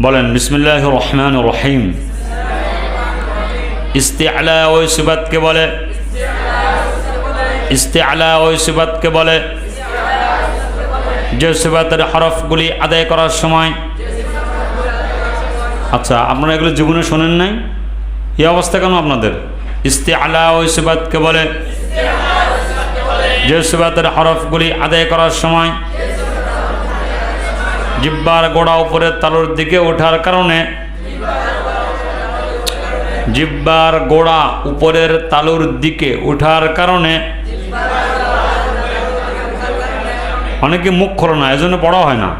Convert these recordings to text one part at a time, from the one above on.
বলেন বিসমিল্লাহ রহমান রহিম। ইস্তেআলা ওই সিবাতকে বলে। ইস্তেআলা ওই সিবাতকে বলে। যে সিবাতের হরফগুলি আদায় করার সময়। আচ্ছা আপনারা এগুলো জীবনে শোনেন নাই? এই অবস্থা কেন আপনাদের? ইস্তে আলা ওই সিবাতকে বলে। যে সিবাতের হরফগুলি আদায় করার সময়। জিব্বার গোড়া উপরের তালুর দিকে ওঠার কারণে জিব্বার গোড়া উপরের তালুর দিকে ওঠার কারণে অনেকে মুখ খোলো না, এজন্য পড়া হয় না।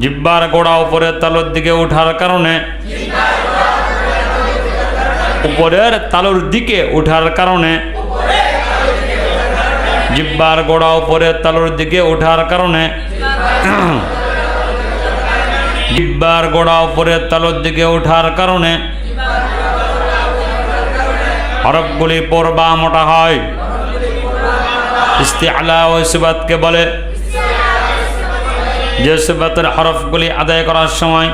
জিব্বার গোড়া উপরের তালুর দিকে ওঠার কারণে উপরের তালুর দিকে ওঠার কারণে জিব্বার গোড়া উপরের তালুর দিকে ওঠার কারণে জিব্বার গোড়া উপরের তালুর দিকে ওঠার কারণে হরফগুলি পড়বা মোটা হয়। ইস্তেআলা ও সিবাতকে বলে। যে সিবাতের হরফগুলি আদায় করার সময়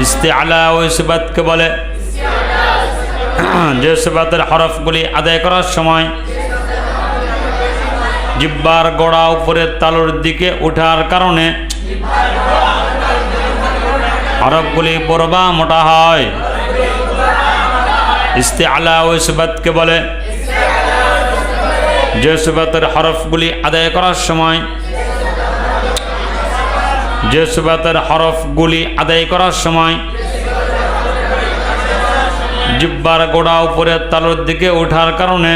ইস্তেআলা ও সিবাতকে বলে। যে সিবাতের হরফগুলি আদায় করার সময় জিব্বার গোড়া উপরের তালুর দিকে ওঠার কারণে হরফগুলি পড়বা মোটা হয়। ইস্তেআলা ও সিবাতকে বলে? যে সিবাতের হরফগুলি আদায় করার সময়, যে সিবাতের হরফগুলি আদায় করার সময়, জিব্বার গোড়া উপরের তালুর দিকে ওঠার কারণে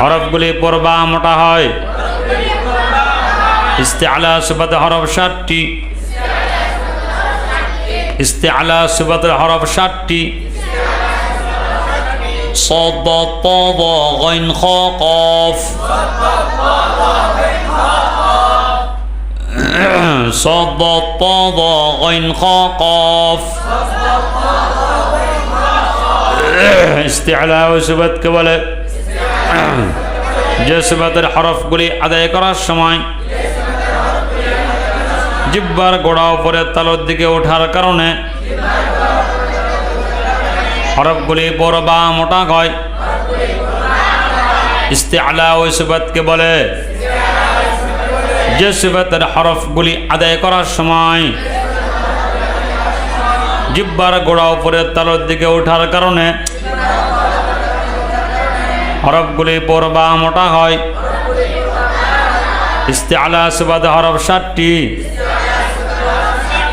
হরফগুলি পড়বা মোটা হয়। ইস্তেআলা সিবাতের হরফ ষাটটি ইস্তেআলা সিবাতের হরফ ষাটটি صاد طاب غين خا قاف صاد طاب غين خا قاف استعلاء সিবাতকে বলে যে সিবাতের হরফগুলি আদায় করার সময় জিব্বার গোড়া উপরে তালুর দিকে ওঠার কারণে হরফগুলি বড় বা মোটা হয়। ইস্তেআলা ওই সিবাতকে বলে, যে সিবাতের হরফগুলি আদায় করার সময় জিব্বার গোড়া উপরে তালুর দিকে ওঠার কারণে হরফগুলি বড় বা মোটা হয়। ইস্তেআলা সিবাত হরফ ষাটটি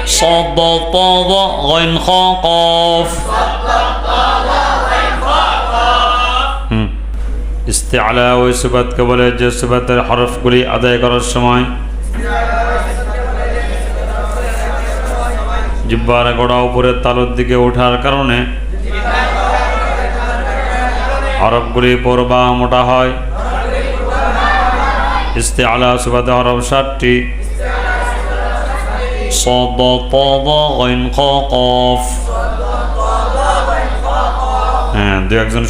صاد طاب غين خا قاف ইস্তেআলা ওই সিবাতকে বলে যে সিবাতের হরফগুলি আদায় করার সময় জিব্বার গোড়া উপরের তালুর দিকে ওঠার কারণে হরফগুলি পড়বা মোটা হয় ইস্তেআলা সিবাতে হরফ ষাটটি صاد طاب غين قاف হ্যাঁ দু একজন